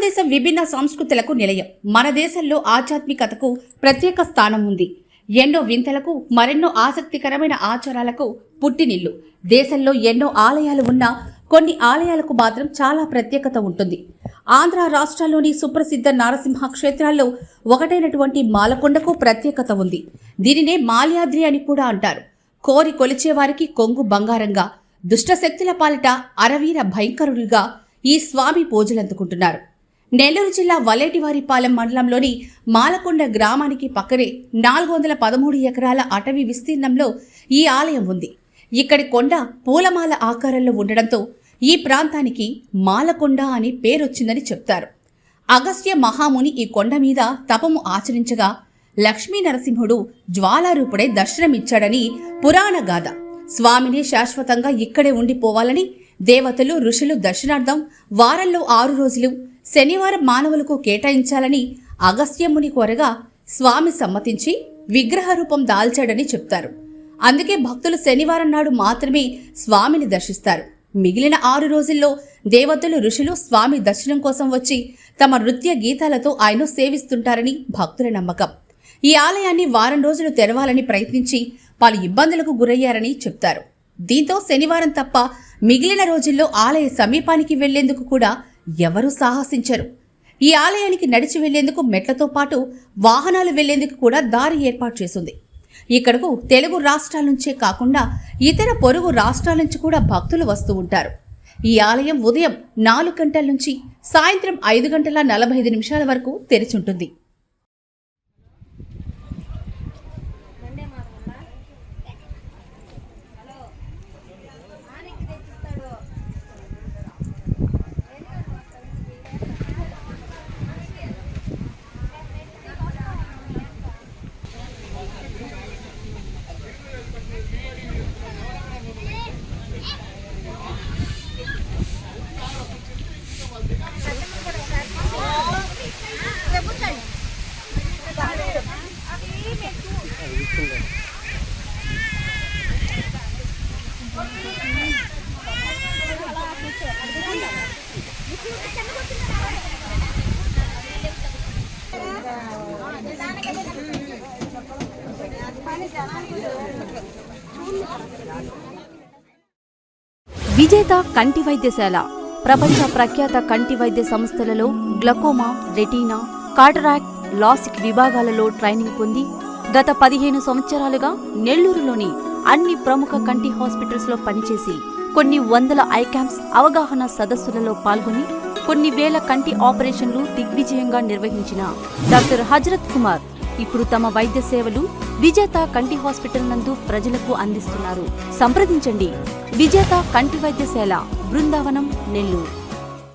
భారతదేశం విభిన్న సంస్కృతులకు నిలయం. మన దేశంలో ఆధ్యాత్మికతకు ప్రత్యేక స్థానం ఉంది. ఎన్నో వింతలకు మరెన్నో ఆసక్తికరమైన ఆచారాలకు పుట్టినిల్లు. దేశంలో ఎన్నో ఆలయాలు ఉన్నా కొన్ని ఆలయాలకు మాత్రం చాలా ప్రత్యేకత ఉంటుంది. ఆంధ్ర రాష్ట్రాల్లోని సుప్రసిద్ధ నారసింహ క్షేత్రాల్లో ఒకటైనటువంటి మాలకొండకు ప్రత్యేకత ఉంది. దీనినే మాల్యాద్రి అని కూడా అంటారు. కోరి కొలిచేవారికి కొంగు బంగారంగా దుష్టశక్తుల పాలిట అరవీర భయంకరులుగా ఈ స్వామి పూజలందుకుంటున్నారు. నెల్లూరు జిల్లా వలేటివారిపాలెం మండలంలోని మాలకొండ గ్రామానికి పక్కనే నాలుగు వందల పదమూడు ఎకరాల అటవీ విస్తీర్ణంలో ఈ ఆలయం ఉంది. ఇక్కడి కొండ పూలమాల ఆకారంలో ఉండడంతో ఈ ప్రాంతానికి మాలకొండ అని పేరొచ్చిందని చెప్తారు. అగస్త్య మహాముని ఈ కొండ మీద తపము ఆచరించగా లక్ష్మీ నరసింహుడు జ్వాలారూపుడే దర్శనమిచ్చాడని పురాణ గాథ. స్వామిని శాశ్వతంగా ఇక్కడే ఉండిపోవాలని దేవతలు ఋషులు దర్శనార్థం వారంలో ఆరు రోజులు శనివారం మానవులకు కేటాయించాలని అగస్త్యముని కోరగా స్వామి సమ్మతించి విగ్రహ రూపం దాల్చాడని చెప్తారు. అందుకే భక్తులు శనివారం నాడు మాత్రమే స్వామిని దర్శిస్తారు. మిగిలిన ఆరు రోజుల్లో దేవతలు ఋషులు స్వామి దర్శనం కోసం వచ్చి తమ నృత్య గీతాలతో ఆయన సేవిస్తుంటారని భక్తుల నమ్మకం. ఈ ఆలయాన్ని వారం రోజులు తెరవాలని ప్రయత్నించి పలు ఇబ్బందులకు గురయ్యారని చెప్తారు. దీంతో శనివారం తప్ప మిగిలిన రోజుల్లో ఆలయ సమీపానికి వెళ్ళేందుకు కూడా ఎవరూ సాహసించరు. ఈ ఆలయానికి నడిచి వెళ్ళేందుకు మెట్లతో పాటు వాహనాలు వెళ్ళేందుకు కూడా దారి ఏర్పాటు చేసింది. ఇక్కడకు తెలుగు రాష్ట్రాల నుంచే కాకుండా ఇతర పొరుగు రాష్ట్రాల నుంచి కూడా భక్తులు వస్తూ ఉంటారు. ఈ ఆలయం ఉదయం నాలుగు గంటల నుంచి సాయంత్రం ఐదు గంటల నలభై ఐదు నిమిషాల వరకు తెరిచుంటుంది విజేత కంటి వైద్యశాల. ప్రపంచ ప్రఖ్యాత కంటి వైద్య సంస్థలలో గ్లకోమా రెటీనా కాటరాక్ట్ లాసిక్ విభాగాలలో ట్రైనింగ్ పొంది గత పదిహేను సంవత్సరాలుగా నెల్లూరులోని అన్ని ప్రముఖ కంటి హాస్పిటల్స్లో పనిచేసి కొన్ని వందల ఐ క్యాంప్స్ అవగాహన సదస్సులలో పాల్గొని కొన్ని వేల కంటి ఆపరేషన్లు దిగ్విజయంగా నిర్వహించిన డాక్టర్ హజరత్ కుమార్ ఇప్పుడు తమ వైద్య సేవలు విజేత కంటి హాస్పిటల్ నందు ప్రజలకు అందిస్తున్నారు. సంప్రదించండి. విజేత కంటి వైద్యశాల బృందావనం నెల్లూరు.